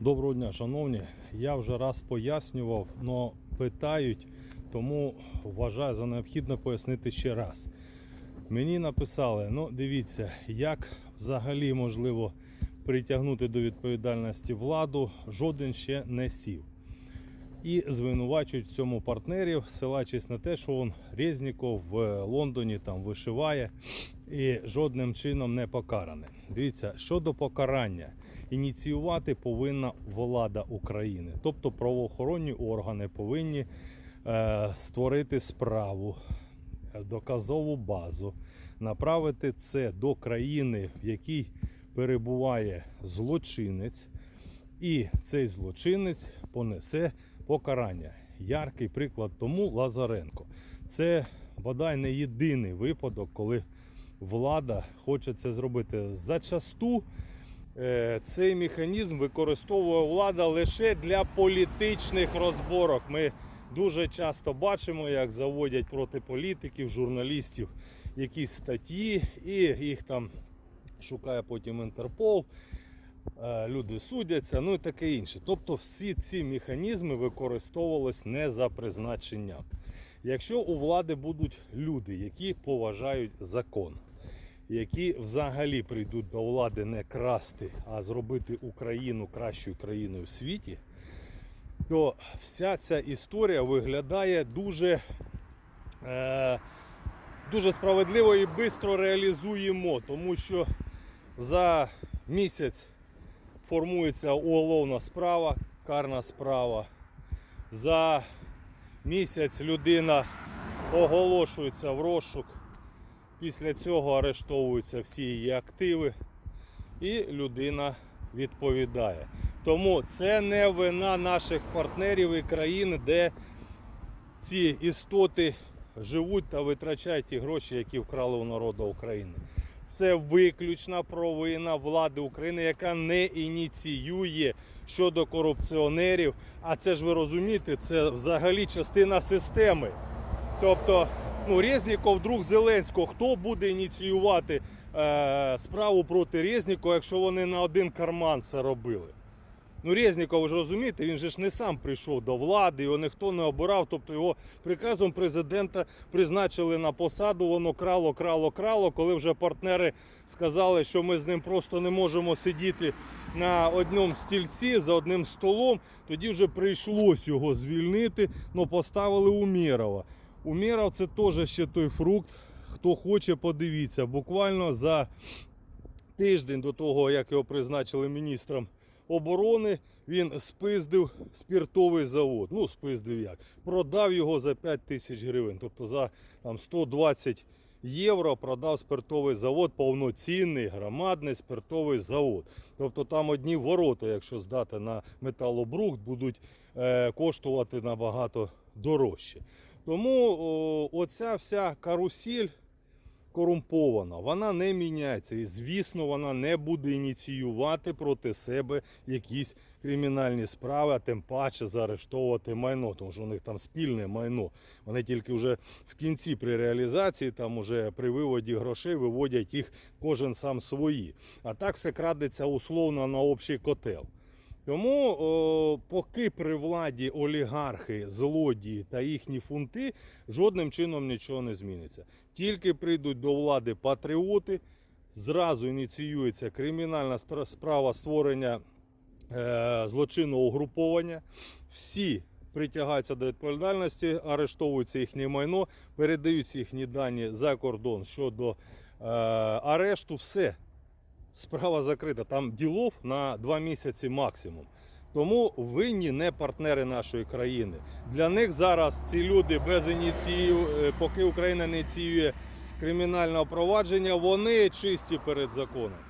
Доброго дня, шановні. Я вже раз пояснював, але питають, тому вважаю за необхідне пояснити ще раз. Мені написали: ну дивіться, як взагалі можливо притягнути до відповідальності владу, жоден ще не сів. І звинувачують в цьому партнерів, ссилаючись на те, що он Резніков в Лондоні там вишиває і жодним чином не покараний. Дивіться, щодо покарання, ініціювати повинна влада України, тобто правоохоронні органи повинні е, створити справу, доказову базу, направити це до країни, в якій перебуває злочинець, і цей злочинець понесе покарання. Яркий приклад тому Лазаренко. Це бодай не єдиний випадок, коли влада хоче це зробити. Зачасту цей механізм використовує влада лише для політичних розборок. Ми дуже часто бачимо, як заводять проти політиків, журналістів якісь статті, і їх там шукає потім Інтерпол. Е, Люди судяться, ну і таке інше. Тобто всі ці механізми використовувались не за призначенням. Якщо у влади будуть люди, які поважають закон, які взагалі прийдуть до влади не красти, а зробити Україну кращою країною в світі, то вся ця історія виглядає дуже, е, дуже справедливо і швидко реалізуємо, тому що за місяць формується уголовна справа, карна справа. За місяць людина оголошується в розшук. Після цього арештовуються всі її активи і людина відповідає. Тому це не вина наших партнерів і країн, де ці істоти живуть та витрачають ті гроші, які вкрали у народу України. Це виключна провина влади України, яка не ініціює щодо корупціонерів. А це ж ви розумієте, це взагалі частина системи. Тобто, ну, Резніков, друг Зеленського, хто буде ініціювати е, справу проти Резнікова, якщо вони на один карман це робили? Ну, Резніков, ж розумієте, він же ж не сам прийшов до влади, його ніхто не обирав. Тобто його приказом президента призначили на посаду, воно крало, крало, крало. Коли вже партнери сказали, що ми з ним просто не можемо сидіти на одному стільці за одним столом, тоді вже прийшлось його звільнити, але поставили Умєрова. Умєров це теж ще той фрукт. Хто хоче, подивіться. Буквально за тиждень до того, як його призначили міністром оборони, він спиздив спіртовий завод. Ну, спиздив як. Продав його за 5 тисяч гривень. Тобто за там, 120 євро продав спиртовий завод, повноцінний громадний спиртовий завод. Тобто там одні ворота, якщо здати на металобрухт, будуть е, коштувати набагато дорожче. Тому о, оця вся карусель корумпована, вона не міняється. І звісно, вона не буде ініціювати проти себе якісь кримінальні справи, а тим паче заарештовувати майно, тому що у них там спільне майно. Вони тільки вже в кінці при реалізації, там уже при виводі грошей виводять їх кожен сам свої. А так все крадеться условно на общий котел. Тому, о, поки при владі олігархи, злодії та їхні фунти, жодним чином нічого не зміниться. Тільки прийдуть до влади патріоти, зразу ініціюється кримінальна справа створення е, злочинного угруповання. Всі притягаються до відповідальності, арештовується їхнє майно, передаються їхні дані за кордон щодо е, арешту. Все справа закрита. Там ділов на два місяці максимум. Тому винні не партнери нашої країни. Для них зараз ці люди без ініціїв, е, поки Україна не ініціює кримінального провадження, вони чисті перед законом.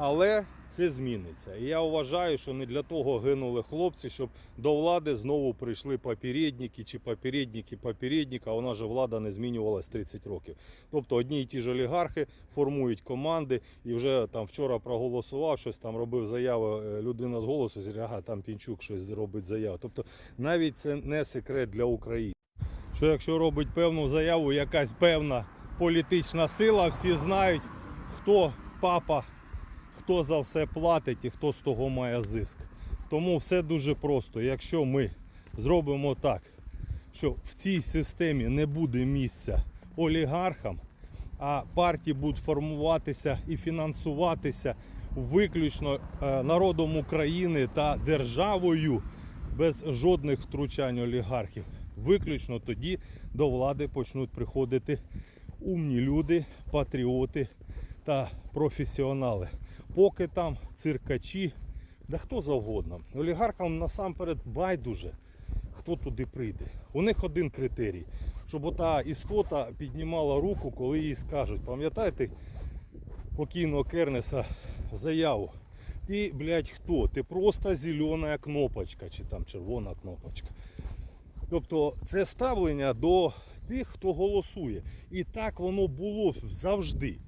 Але це зміниться. І я вважаю, що не для того гинули хлопці, щоб до влади знову прийшли попередники чи попередники попередника. Вона ж влада не змінювалась 30 років. Тобто одні і ті ж олігархи формують команди, і вже там вчора проголосував, щось там робив заяви е, людина з голосу, ага, там Пінчук щось робить заяву. Тобто навіть це не секрет для України. Що якщо робить певну заяву, якась певна політична сила, всі знають, хто папа хто за все платить і хто з того має зиск. Тому все дуже просто. Якщо ми зробимо так, що в цій системі не буде місця олігархам, а партії будуть формуватися і фінансуватися виключно е, народом України та державою без жодних втручань олігархів. Виключно тоді до влади почнуть приходити умні люди, патріоти та професіонали. Поки там циркачі, да хто завгодно. Олігархам насамперед байдуже, хто туди прийде. У них один критерій, щоб ота істота піднімала руку, коли їй скажуть. Пам'ятаєте покійного Кернеса заяву? Ти, блядь, хто? Ти просто зелена кнопочка чи там червона кнопочка. Тобто це ставлення до тих, хто голосує. І так воно було завжди.